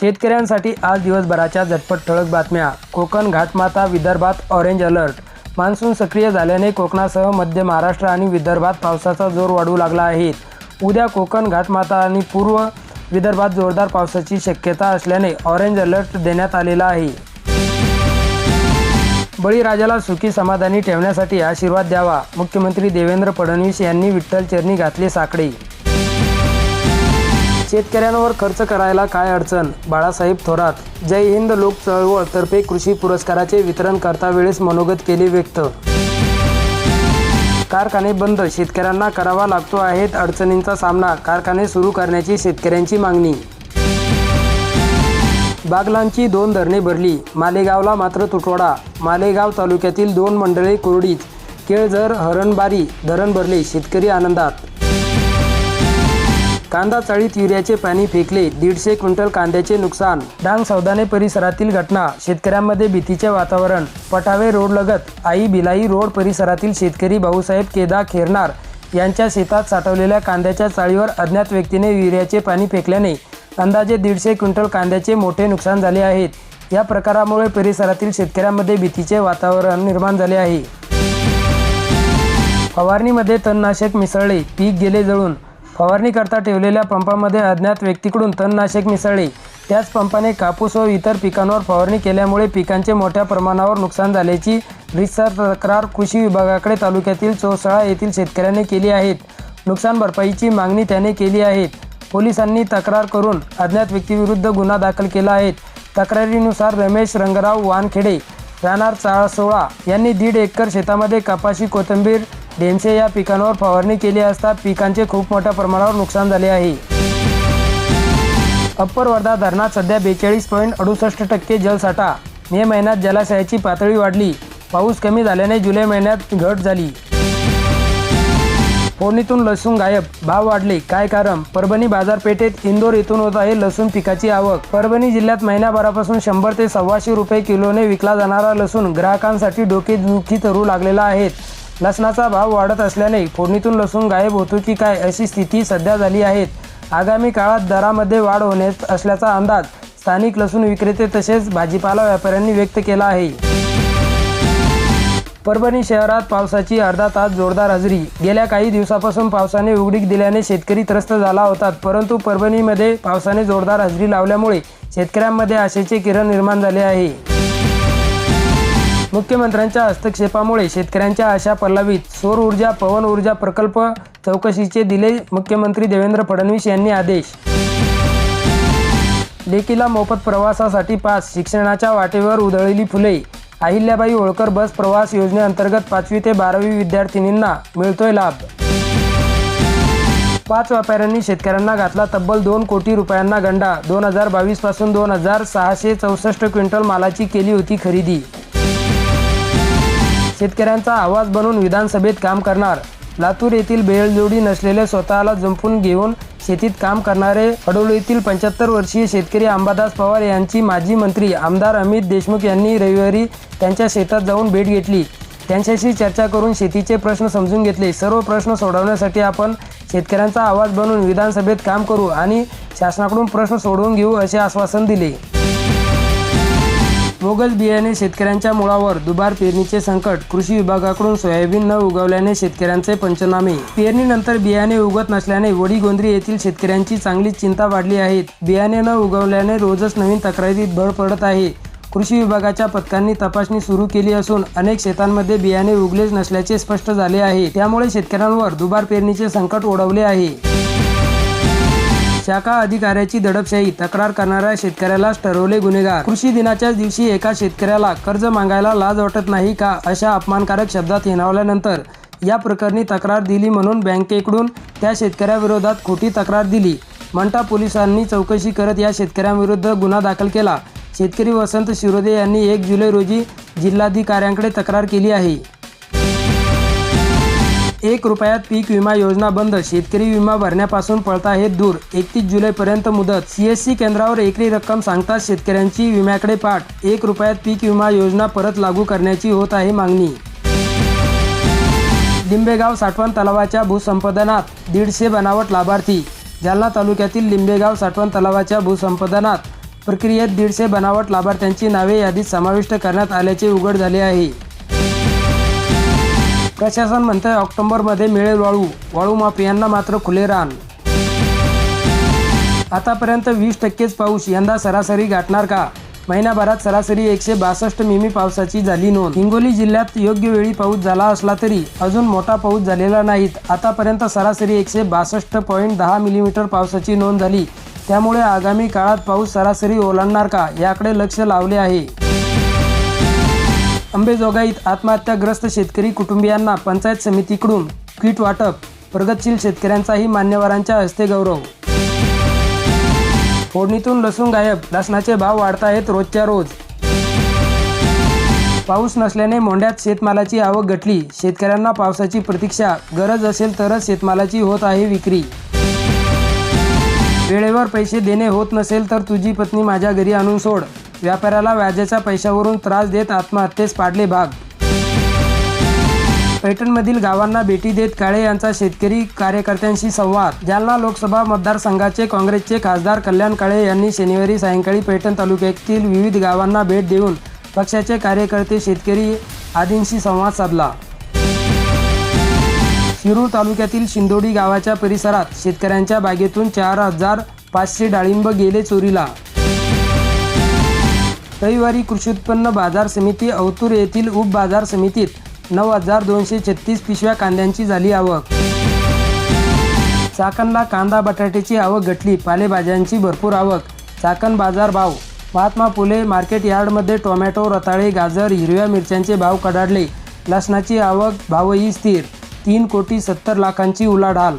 शेतकऱ्यांसाठी आज दिवसभराच्या झटपट ठळक बातम्या. कोकण घाटमाता विदर्भात ऑरेंज अलर्ट मान्सून सक्रिय झाल्याने कोकणासह मध्य महाराष्ट्र आणि विदर्भात पावसाचा जोर वाढू लागला आहे. उद्या कोकण घाटमाता आणि पूर्व विदर्भात जोरदार पावसाची शक्यता असल्याने ऑरेंज अलर्ट देण्यात आलेला आहे. बळीराजाला सुखी समाधानी ठेवण्यासाठी आशीर्वाद द्यावा. मुख्यमंत्री देवेंद्र फडणवीस यांनी विठ्ठल चरणी घातले साकडे. शेतकऱ्यांवर खर्च करायला काय अडचण? बाळासाहेब थोरात जय हिंद लोक चळवळ तर्फे कृषी पुरस्काराचे वितरण करता वेळेस मनोगत केले व्यक्त. कारखाने बंद शेतकऱ्यांना करावा लागतो आहेत अडचणींचा सामना कारखाने सुरू करण्याची शेतकऱ्यांची मागणी. बागलांची दोन धरणे भरली मालेगावला मात्र तुटवडा मालेगाव तालुक्यातील दोन मंडळे कोरडीत केळझर हरणबारी धरण भरले शेतकरी आनंदात. कांदा चाळीत युरियाचे पाणी फेकले दीडशे क्विंटल कांद्याचे नुकसान. डांग सौदाने परिसरातील घटना शेतकऱ्यांमध्ये भीतीचे वातावरण. पटावे रोड लगत आई भिलाई रोड परिसरातील शेतकरी भाऊसाहेब केदा खेरनार यांच्या शेतात साठवलेल्या कांद्याच्या चाळीवर अज्ञात व्यक्तीने युरियाचे पाणी फेकल्याने अंदाजे दीडशे क्विंटल कांद्याचे मोठे नुकसान झाले आहेत. या प्रकारामुळे परिसरातील शेतकऱ्यांमध्ये भीतीचे वातावरण निर्माण झाले आहे. फवारणीमध्ये तणनाशक मिसळले पीक गेले जळून. फवारणी करता ठेवलेल्या पंपामध्ये अज्ञात व्यक्तीकडून तणनाशक मिसळले. त्याच पंपाने कापूस व इतर पिकांवर फवारणी केल्यामुळे पिकांचे मोठ्या प्रमाणावर नुकसान झाल्याची रितसर तक्रार कृषी विभागाकडे तालुक्यातील चोसळा येथील शेतकऱ्यांनी केली आहेत नुकसान भरपाईची मागणी त्याने केली आहे. पोलिसांनी तक्रार करून अज्ञात व्यक्तीविरुद्ध गुन्हा दाखल केला आहे. तक्रारीनुसार रमेश रंगराव वानखेडे राहणार चाळसोळा यांनी दीड एकर शेतामध्ये कपाशी कोथिंबीर डेंसे या पिकांवर फवारणी केली असता पिकांचे खूप मोठ्या प्रमाणावर नुकसान झाले आहे. अप्पर वर्धा धरणात सध्या बेचाळीस पॉईंट अडुसष्ट टक्के जलसाठा. मे महिन्यात जलाशयाची पातळी वाढली. पाऊस कमी झाल्याने जुलै महिन्यात घट झाली. फोडणीतून लसूण गायब. भाव वाढले. काय कारण? परभणी बाजारपेठेत इंदोर येथून होत आहे लसूण पिकाची आवक. परभणी जिल्ह्यात महिन्याभरापासून शंभर ते सव्वाशे रुपये किलोने विकला जाणारा लसूण ग्राहकांसाठी डोके दुखी ठरू लागलेला आहे. लसणाचा भाव वाढत असल्याने फोडणीतून लसूण गायब होतो की काय अशी स्थिती सध्या झाली आहे. आगामी काळात दरामध्ये वाढ होण्यात असल्याचा अंदाज स्थानिक लसूण विक्रेते तसेच भाजीपाला व्यापाऱ्यांनी व्यक्त केला आहे. परभणी शहरात पावसाची अर्धा तास जोरदार हजेरी. गेल्या काही दिवसापासून पावसाने उघडीक दिल्याने शेतकरी त्रस्त झाला होता परंतु परभणीमध्ये पावसाने जोरदार हजेरी लावल्यामुळे शेतकऱ्यांमध्ये आशेचे किरण निर्माण झाले आहे. मुख्यमंत्र्यांच्या हस्तक्षेपामुळे शेतकऱ्यांच्या आशा पल्लवीत सौर ऊर्जा पवन ऊर्जा प्रकल्प चौकशीचे दिले मुख्यमंत्री देवेंद्र फडणवीस यांनी आदेश. लेकीला मोफत प्रवासासाठी पास शिक्षणाच्या वाटेवर उधळली फुले. अहिल्याबाई होळकर बस प्रवास योजनेअंतर्गत पाचवी ते बारावी विद्यार्थिनींना मिळतोय लाभ. पाच व्यापाऱ्यांनी शेतकऱ्यांना घातला तब्बल दोन कोटी रुपयांना गंडा. दोन हजार बावीसपासून दोन हजार सहाशे चौसष्ट क्विंटल मालाची केली होती खरेदी. शेतकऱ्यांचा आवाज बनून विधानसभेत काम करणार. लातूर येथील बेळजोडी नसलेले स्वतःला जंपून घेऊन शेतीत काम करणारे हडोलीतील पंच्याहत्तर वर्षीय शेतकरी अंबादास पवार यांची माजी मंत्री आमदार अमित देशमुख यांनी रविवारी त्यांच्या शेतात जाऊन भेट घेतली. त्यांच्याशी चर्चा करून शेतीचे प्रश्न समजून घेतले. सर्व प्रश्न सोडवण्यासाठी आपण शेतकऱ्यांचा आवाज बनून विधानसभेत काम करू आणि शासनाकडून प्रश्न सोडवून घेऊ असे आश्वासन दिले. बोगस बियाणे शेतकऱ्यांच्या मुळावर दुबार पेरणीचे संकट कृषी विभागाकडून सोयाबीन न उगवल्याने शेतकऱ्यांचे पंचनामे. पेरणीनंतर बियाणे उगत नसल्याने वडीगोंद्री येथील शेतकऱ्यांची चांगलीच चिंता वाढली आहे. बियाणे न उगवल्याने रोजच नवीन तक्रारीत भर पडत आहे. कृषी विभागाच्या पथकांनी तपासणी सुरू केली असून अनेक शेतांमध्ये बियाणे उगलेच नसल्याचे स्पष्ट झाले आहे. त्यामुळे शेतकऱ्यांवर दुबार पेरणीचे संकट ओढवले आहे. शाखा अधिकाऱ्याची दडपशाही तक्रार करणाऱ्या शेतकऱ्यालाच ठरवले गुन्हेगार. कृषी दिनाच्याच दिवशी एका शेतकऱ्याला कर्ज मागायला लाज वाटत नाही का अशा अपमानकारक शब्दात हिणावल्यानंतर या प्रकरणी तक्रार दिली म्हणून बँकेकडून त्या शेतकऱ्याविरोधात खोटी तक्रार दिली. मंटा पोलिसांनी चौकशी करत या शेतकऱ्यांविरुद्ध गुन्हा दाखल केला. शेतकरी वसंत शिरोदे यांनी एक जुलै रोजी जिल्हाधिकाऱ्यांकडे तक्रार केली आहे. एक रुपयात पीक विमा योजना बंद शेतकरी विमा भरण्यापासून पळताहेत दूर. एकतीस जुलैपर्यंत मुदत. सीएससी केंद्रावर एकरी रक्कम सांगताच शेतकऱ्यांची विम्याकडे पाठ. एक रुपयात पीक विमा योजना परत लागू करण्याची होत आहे मागणी. लिंबेगाव साठवण तलावाच्या भूसंपादनात दीडशे बनावट लाभार्थी. जालना तालुक्यातील लिंबेगाव साठवण तलावाच्या भूसंपादनात प्रक्रियेत दीडशे बनावट लाभार्थ्यांची नावे यादीत समाविष्ट करण्यात आल्याचे उघड झाले आहे. प्रशासन म्हणतंय ऑक्टोबरमध्ये मिळेल वाळू. वाळू माफियांना मात्र खुले रान. आतापर्यंत वीस टक्केच पाऊस यंदा सरासरी गाठणार का? महिन्याभरात सरासरी एकशे बासष्ट मिमी पावसाची झाली नोंद. हिंगोली जिल्ह्यात योग्य वेळी पाऊस झाला असला तरी अजून मोठा पाऊस झालेला नाहीत. आतापर्यंत सरासरी एकशे बासष्ट पॉईंट दहा मिलीमीटर पावसाची नोंद झाली. त्यामुळे आगामी काळात पाऊस सरासरी ओलांडणार का? याकडे लक्ष लावले आहे. अंबेजोगाईत आत्महत्याग्रस्त शेतकरी कुटुंबियांना पंचायत समितीकडून किट वाटप प्रगतशील शेतकऱ्यांचाही मान्यवरांच्या हस्ते गौरव. फोडणीतून लसूण गायब लसणाचे भाव वाढत आहेत रोजच्या रोज. पाऊस नसल्याने मोंड्यात शेतमालाची आवक घटली. शेतकऱ्यांना पावसाची प्रतीक्षा गरज असेल तरच शेतमालाची होत आहे विक्री. वेळेवर पैसे देणे होत नसेल तर तुझी पत्नी माझ्या घरी आणून सोड. व्यापाऱ्याला व्याजाच्या पैशावरून त्रास देत आत्महत्येस पाडले भाग पैठणमधील गावांना भेटी देत काळे यांचा शेतकरी कार्यकर्त्यांशी संवाद. जालना लोकसभा मतदारसंघाचे काँग्रेसचे खासदार कल्याण काळे यांनी शनिवारी सायंकाळी पैठण तालुक्यातील विविध गावांना भेट देऊन पक्षाचे कार्यकर्ते शेतकरी आदींशी संवाद साधला. शिरूर तालुक्यातील शिंदोडी गावाच्या परिसरात शेतकऱ्यांच्या बागेतून चार हजार पाचशे डाळिंब गेले चोरीला. रविवारी कृषी उत्पन्न बाजार समिती अवतूर येथील उप बाजार समितीत नऊ हजार दोनशे छत्तीस पिशव्या कांद्यांची झाली आवक. चाकणला कांदा बटाट्याची आवक घटली पालेभाज्यांची भरपूर आवक. चाकण बाजार भाव महात्मा फुले मार्केट यार्डमध्ये टोमॅटो रताळे गाजर हिरव्या मिरच्यांचे भाव कडाडले. लसणाची आवक भावही स्थिर. तीन कोटी सत्तर लाखांची उलाढाल.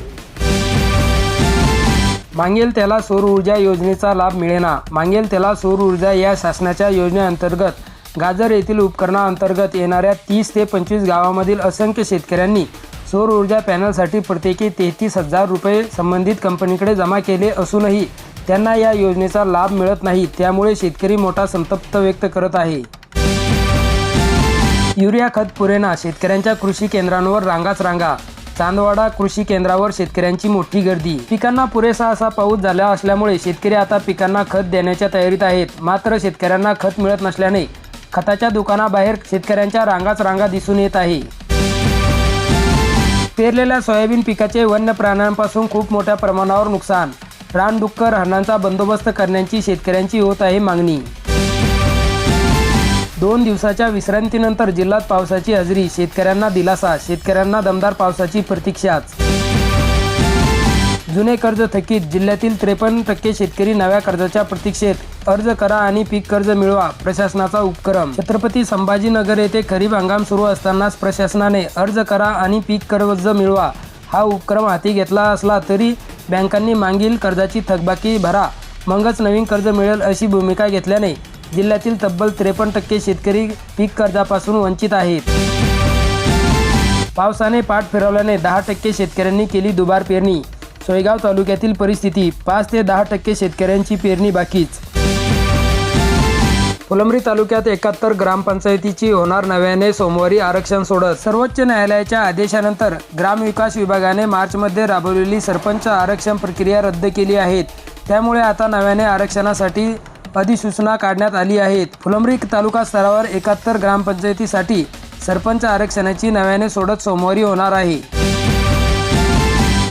मागेल त्याला सौर ऊर्जा योजनेचा लाभ मिळेना. मागेल त्याला सौर ऊर्जा या शासनाच्या योजनेअंतर्गत गाजर येथील उपकरणाअंतर्गत येणाऱ्या तीस ते पंचवीस गावामधील असंख्य शेतकऱ्यांनी सौर ऊर्जा पॅनलसाठी प्रत्येकी तेहतीस हजार रुपये संबंधित कंपनीकडे जमा केले असूनही त्यांना या योजनेचा लाभ मिळत नाही. त्यामुळे शेतकरी मोठा संतप्त व्यक्त करत आहे. युरिया खत पुरेना. शेतकऱ्यांच्या कृषी केंद्रांवर रांगाच रांगा. चांदवाडा कृषी केंद्रावर शेतकऱ्यांची मोठी गर्दी. पिकांना पुरेसा असा पाऊस झाला असल्यामुळे शेतकरी आता पिकांना खत देण्याच्या तयारीत आहेत. मात्र शेतकऱ्यांना खत मिळत नसल्याने खताच्या दुकानाबाहेर शेतकऱ्यांच्या रांगाच रांगा दिसून येत आहे. पेरलेल्या सोयाबीन पिकाचे वन्य प्राण्यांपासून खूप मोठ्या प्रमाणावर नुकसान. रानडुक्कर हरणांचा बंदोबस्त करण्याची शेतकऱ्यांची होत आहे मागणी. दोन दिवसाच्या विश्रांतीनंतर जिल्ह्यात पावसाची हजेरी शेतकऱ्यांना दिलासा शेतकऱ्यांना दमदार पावसाची प्रतीक्षाच जुने कर्ज थकीत जिल्ह्यातील त्रेपन्न टक्के शेतकरी नव्या कर्जाच्या प्रतीक्षेत अर्ज करा आणि पीक कर्ज मिळवा प्रशासनाचा उपक्रम. छत्रपती संभाजीनगर येथे खरीप हंगाम सुरू असतानाच प्रशासनाने अर्ज करा आणि पीक कर्ज मिळवा. हा उपक्रम हाती घेतला असला तरी बँकांनी मागील कर्जाची थकबाकी भरा मगच नवीन कर्ज मिळेल अशी भूमिका घेतल्याने जिल्ह्यातील तब्बल त्रेपन्न टक्के शेतकरी पीक कर्जापासून वंचित आहेत. पावसाने पाठ फिरवल्याने दहा टक्के शेतकऱ्यांनी केली दुबार पेरणी. सोयगाव तालुक्यातील परिस्थिती पाच ते दहा टक्के शेतकऱ्यांची पेरणी बाकीच. फुलंब्री तालुक्यात एकाहत्तर ग्रामपंचायतीची होणार नव्याने सोमवारी आरक्षण सोडत सर्वोच्च न्यायालयाच्या आदेशानंतर ग्रामविकास विभागाने मार्चमध्ये राबवलेली सरपंच आरक्षण प्रक्रिया रद्द केली आहे. त्यामुळे आता नव्याने आरक्षणासाठी अधिसूचना काढण्यात आली आहेत. फुलंब्री तालुका स्तरावर एकाहत्तर ग्रामपंचायतीसाठी सरपंच आरक्षणाची नव्याने सोडत सोमवारी होणार आहे.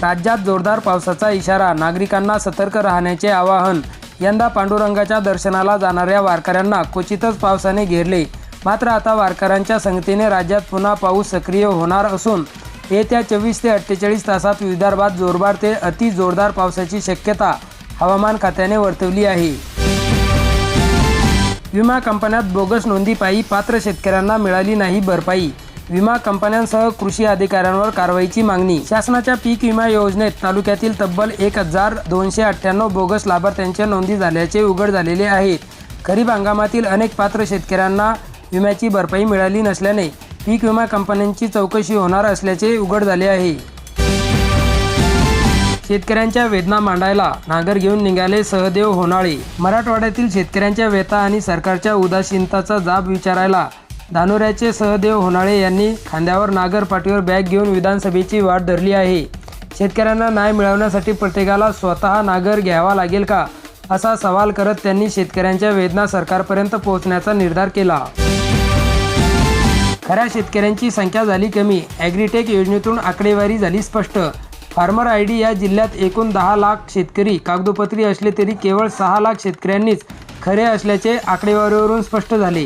राज्यात जोरदार पावसाचा इशारा नागरिकांना सतर्क राहण्याचे आवाहन यंदा पांडुरंगाच्या दर्शनाला जाणाऱ्या वारकऱ्यांना क्वचितच पावसाने घेरले. मात्र आता वारकऱ्यांच्या संगतीने राज्यात पुन्हा पाऊस सक्रिय होणार असून येत्या चोवीस ते अठ्ठेचाळीस तासात विदर्भात जोरदार ते अति जोरदार पावसाची शक्यता हवामान खात्याने वर्तवली आहे. विमा कंपन्यात बोगस नोंदीपायी पात्र शेतकऱ्यांना मिळाली नाही भरपाई. विमा कंपन्यांसह कृषी अधिकाऱ्यांवर कारवाईची मागणी. शासनाच्या पीक विमा योजनेत तालुक्यातील तब्बल एक हजार दोनशे अठ्ठ्याण्णव बोगस लाभार्थ्यांच्या नोंदी झाल्याचे उघड झालेले आहे. खरीप हंगामातील अनेक पात्र शेतकऱ्यांना विम्याची भरपाई मिळाली नसल्याने पीक विमा कंपन्यांची चौकशी होणार असल्याचे उघड झाले आहे. शेतकऱ्यांच्या वेदना मांडायला नांगर घेऊन निघाले सहदेव होनाळे. मराठवाड्यातील शेतकऱ्यांच्या व्यथा आणि सरकारच्या उदासीनताचा जाब विचारायला धानोऱ्याचे सहदेव होनाळे यांनी खांद्यावर नागर पाठीवर बॅग घेऊन विधानसभेची वाट धरली आहे. शेतकऱ्यांना न्याय मिळवण्यासाठी प्रत्येकाला स्वतः नागर घ्यावा लागेल का असा सवाल करत त्यांनी शेतकऱ्यांच्या वेदना सरकारपर्यंत पोहोचण्याचा निर्धार केला. खऱ्या शेतकऱ्यांची संख्या झाली कमी. ॲग्रीटेक योजनेतून आकडेवारी झाली स्पष्ट. फार्मर आय डी या जिल्ह्यात एकूण दहा लाख शेतकरी कागदोपत्री असले तरी केवळ सहा लाख शेतकऱ्यांनीच खरे असल्याचे आकडेवारीवरून स्पष्ट झाले.